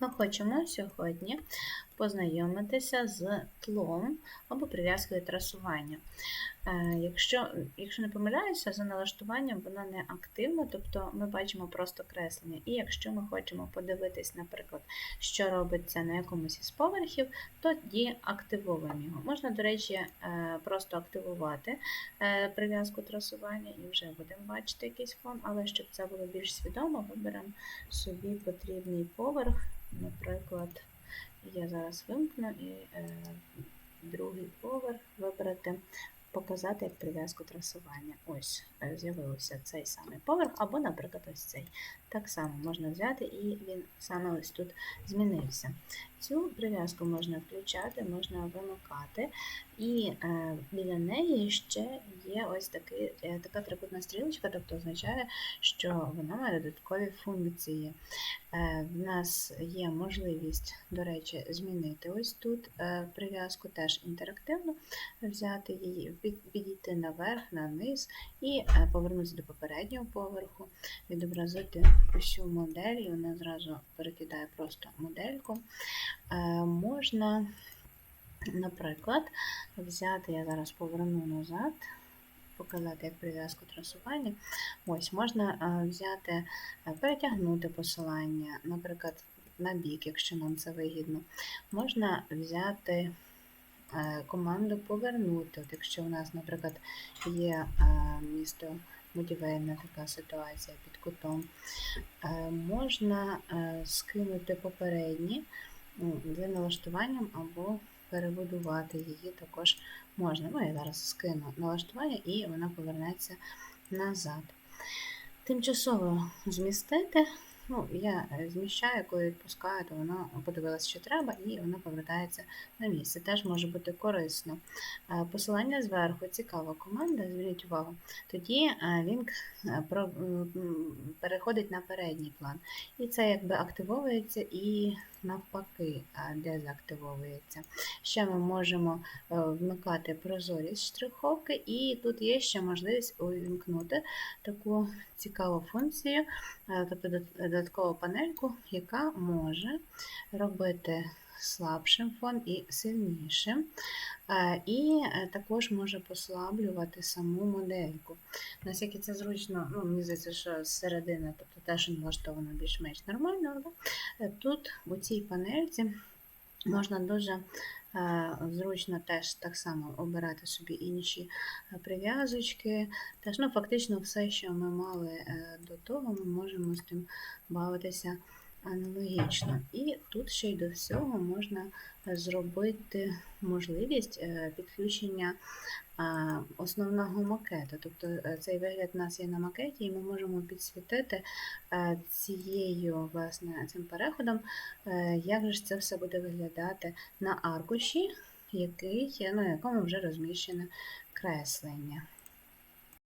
Ми хочемо сьогодні познайомитися з тлом або прив'язкою трасування. Е, Якщо, якщо не помиляюся, за налаштуванням воно не активно, тобто ми бачимо просто креслення. І якщо ми хочемо подивитись, наприклад, що робиться на якомусь із поверхів, тоді активовуємо його. Можна, до речі, е, просто активувати е, прив'язку трасування і вже будемо бачити якийсь фон, але щоб це було більш свідомо, виберемо собі потрібний поверх. Наприклад, я зараз вимкну і е, другий поверх вибрати, показати як прив'язку трасування. Ось е, з'явився цей самий поверх, або, наприклад, ось цей. Так само можна взяти, і він саме ось тут змінився. Цю прив'язку можна включати, можна вимикати, і е, біля неї ще є ось такий, е, така трикутна стрілочка, тобто означає, що вона має додаткові функції. Е, В нас є можливість, до речі, змінити ось тут е, прив'язку теж інтерактивно, взяти її, підійти наверх, на низ і е, повернутися до попереднього поверху, відобразити усю модель, і вона зразу перекидає просто модельку. Е, Можна, наприклад, взяти, я зараз поверну назад, показати як прив'язку трасування. Ось, можна е, взяти, е, перетягнути посилання, наприклад, на бік, якщо нам це вигідно. Можна взяти команду повернути. От якщо у нас, наприклад, є місто будівельна така ситуація під кутом, е, можна е, скинути попередні для налаштуванням або перебудувати її також можна. Ну, я зараз скину налаштування і вона повернеться назад. Тимчасово змістити. Ну, я е, зміщаю, коли відпускаю, то вона подивилася, що треба, і воно повертається на місце. Теж може бути корисно. Е, Посилання зверху цікава команда, зверніть увагу. Тоді він е, м, переходить на передній план. І це якби активовується і навпаки дезактивовується. Ще ми можемо е, вмикати прозорість штриховки, і тут є ще можливість увімкнути таку цікаву функцію, е, тобто додаткову панельку, яка може робити слабшим фон і сильнішим, Е, і е, також може послаблювати саму модельку. Наскільки це зручно, ну, мені здається, що зсередини, тобто теж налаштовано більш-менш нормально, але е, тут у цій панельці можна дуже зручно теж так само обирати собі інші прив'язочки. Теж, ну, фактично все, що ми мали до того, ми можемо з тим бавитися аналогічно. І тут ще й до всього можна зробити можливість е, підключення основного макету. Тобто е, цей вигляд у нас є на макеті, і ми можемо підсвітити е, цією, власне, цим переходом, як же це все буде виглядати на аркуші, який, ну, на якому вже розміщене креслення.